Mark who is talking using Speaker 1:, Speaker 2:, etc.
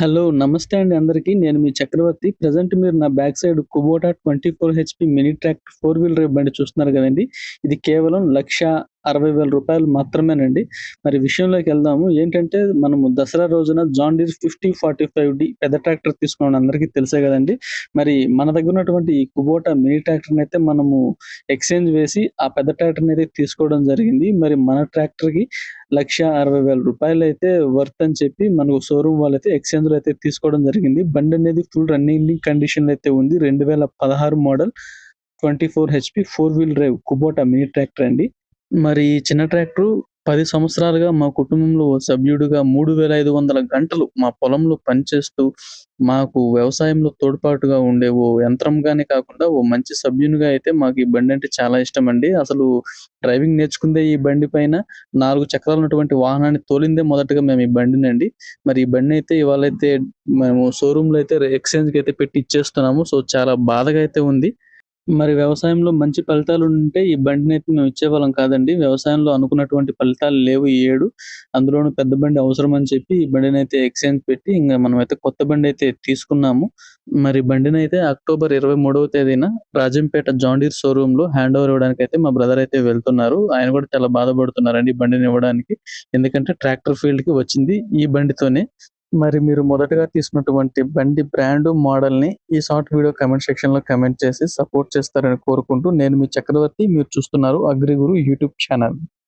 Speaker 1: Hello! నమస్తే అండి అందరికీ. నేను మీ చక్రవర్తి. ప్రజెంట్ మీరు నా back side Kubota twenty four HP mini track four wheeler బండి చూస్తున్నారు కదండి ఇది కేవలం 1,60,000 మాత్రమేనండి. మరి విషయంలోకి వెళ్దాము ఏంటంటే మనము దసరా రోజున జాన్ డీర్ 5045డి పెద్ద ట్రాక్టర్ తీసుకున్నాం అందరికీ తెలిసే కదండి మరి మన దగ్గర ఉన్నటువంటి ఈ కుబోటా మినీ ట్రాక్టర్‌నైతే మనము ఎక్స్‌చేంజ్ వేసి ఆ పెద్ద ట్రాక్టర్‌నైతే తీసుకోవడం జరిగింది. మరి మన ట్రాక్టర్‌కి 1,60,000 అయితే వర్త్ అని చెప్పి మనకు షోరూమ్ వాళ్ళైతే ఎక్స్‌చేంజ్‌లో అయితే తీసుకోవడం జరిగింది. బండి అనేది ఫుల్ రన్నింగ్ కండిషన్‌లో అయితే ఉంది. 2016 model twenty four HP four wheel drive Kubota mini tractor అండి. మరి ఈ చిన్న ట్రాక్టర్ పది సంవత్సరాలుగా మా కుటుంబంలో సభ్యుడిగా మూడు వేల ఐదు వందల గంటలు మా పొలంలో పనిచేస్తూ, మాకు వ్యవసాయంలో తోడ్పాటుగా ఉండే ఓ యంత్రంగానే కాకుండా ఓ మంచి సభ్యునిగా అయితే మాకు ఈ బండి అంటే చాలా ఇష్టం అండి అసలు డ్రైవింగ్ నేర్చుకుందే ఈ బండి పైన నాలుగు చక్రాలు ఉన్నటువంటి వాహనాన్ని తోలిందే మొదటగా మేము ఈ బండిని అండి మరి ఈ బండి అయితే ఇవాళ అయితే మేము షోరూమ్‌లో అయితే ఎక్స్‌చేంజ్‌కైతే పెట్టి ఇచ్చేస్తున్నాము. సో, చాలా బాధగా అయితే ఉంది. మరి వ్యవసాయంలో మంచి ఫలితాలు ఉంటే ఈ బండినైతే మేము ఇచ్చేవాళ్ళం కాదండి. వ్యవసాయంలో అనుకున్నటువంటి ఫలితాలు లేవు ఈ ఏడు. అందులోనూ పెద్ద బండి అవసరం అని చెప్పి ఈ బండినైతే ఎక్స్‌చేంజ్ పెట్టి ఇంకా మనం అయితే కొత్త బండి అయితే తీసుకున్నాము. మరి బండినైతే అక్టోబర్ 23వ తేదీన రాజంపేట జాండీర్ డీర్ షోరూమ్‌లో హ్యాండ్ ఓవర్ ఇవ్వడానికైతే మా బ్రదర్ అయితే వెళ్తున్నారు. ఆయన కూడా చాలా బాధపడుతున్నారండి ఈ బండిని ఇవ్వడానికి. ఎందుకంటే ట్రాక్టర్ ఫీల్డ్‌కి వచ్చింది ఈ బండితోనే. మరి మీరు మొదటగా తీసుకున్నటువంటి బండి బ్రాండు, మోడల్‌ని ఈ షార్ట్ వీడియో కమెంట్ సెక్షన్‌లో కమెంట్ చేసి సపోర్ట్ చేస్తారని కోరుకుంటూ నేను మీ చక్రవర్తి. మీరు చూస్తున్నారు అగ్రిగురు యూట్యూబ్ ఛానల్.